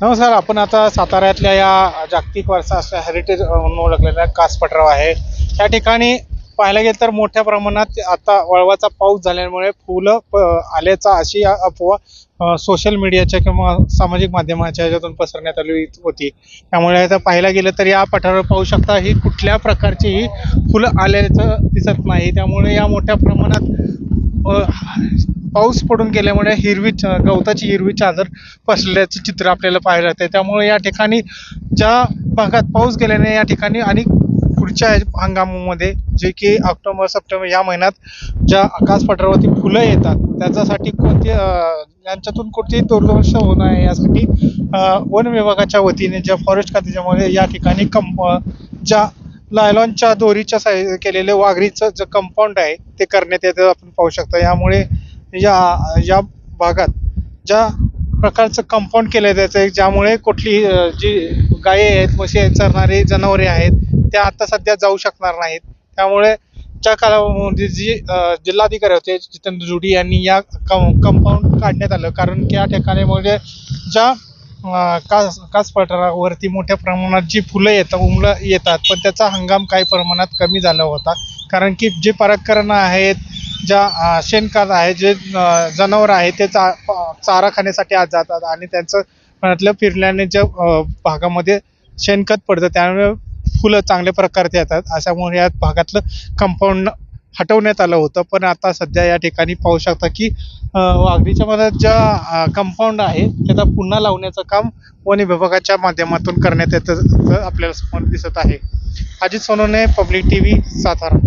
नमस्कार आपण आता साताऱ्यातल्या या जागतिक वारसा असल्या हेरिटेज म्हणून ओळखलेल्या कास पठार आहे या ठिकाणी पाहायला गेलं तर मोठ्या प्रमाणात आता वळवाचा पाऊस झाल्यामुळे फुलं प- आल्याचा अशी अफवा सोशल मीडियाच्या किंवा सामाजिक माध्यमाच्या ह्याच्यातून पसरण्यात आली होती. त्यामुळे आता पाहायला गेलं तर या पठारावर पाहू शकता ही कुठल्या प्रकारचीही फुलं आल्याचं दिसत नाही. त्यामुळे या मोठ्या प्रमाणात पाऊस पडून गेल्यामुळे हिरवी च- गवताची हिरवी चादर पसरल्याचं चित्र आपल्याला पाहायला येतं त्यामुळे या ठिकाणी ज्या भागात पाऊस गेल्याने या ठिकाणी आणि पुढच्या हंगामामध्ये जे की ऑक्टोबर सप्टेंबर या महिन्यात ज्या आकाश पठारावरती फुलं येतात त्याच्यासाठी कोणती यांच्यातून कोणतेही दुर्लक्ष होऊ नये यासाठी वन विभागाच्या वतीने ज्या फॉरेस्ट खात्याच्यामुळे या ठिकाणी कंप ज्या लायलॉनच्या दोरीच्या साय केलेले वाघरीचं जे कंपाऊंड आहे ते करण्यात येतं आपण पाहू शकतो. यामुळे या या भागात ज्या प्रकारचं कंपाऊंड केलं आहे ज्यामुळे कुठली जी गाये आहेत म्हशी आहेत चरणारी जनावरे आहेत त्या आता सध्या जाऊ शकणार नाहीत. त्यामुळे त्या कालावधीमध्ये जी जिल्हाधिकारी होते जितेंद्र जुडी यांनी या कंपाऊंड काढण्यात आलं. कारण की या ठिकाणी म्हणजे ज्या कास कास पठारावरती मोठ्या प्रमाणात जी फुलं येतात उमलं येतात पण त्याचा हंगाम काही प्रमाणात कमी झाला होता. कारण की जे परागकरणं आहेत ज्या शेणखत आहे जे जनावर आहे ते चा चारा खाण्यासाठी आज जातात आणि त्यांचं फिरल्याने ज्या भागामध्ये शेणखत पडतं त्यामुळे फुलं चांगल्या प्रकारचे येतात. अशामुळे या भागातलं कंपाऊंड हटवण्यात आलं होतं. पण आता सध्या या ठिकाणी पाहू शकता की वाघरीच्या मधात ज्या कंपाऊंड आहे त्याचा पुन्हा लावण्याचं काम वन विभागाच्या माध्यमातून करण्यात येतं आपल्याला समोर दिसत आहे. Ajit Sonone public TV Satara.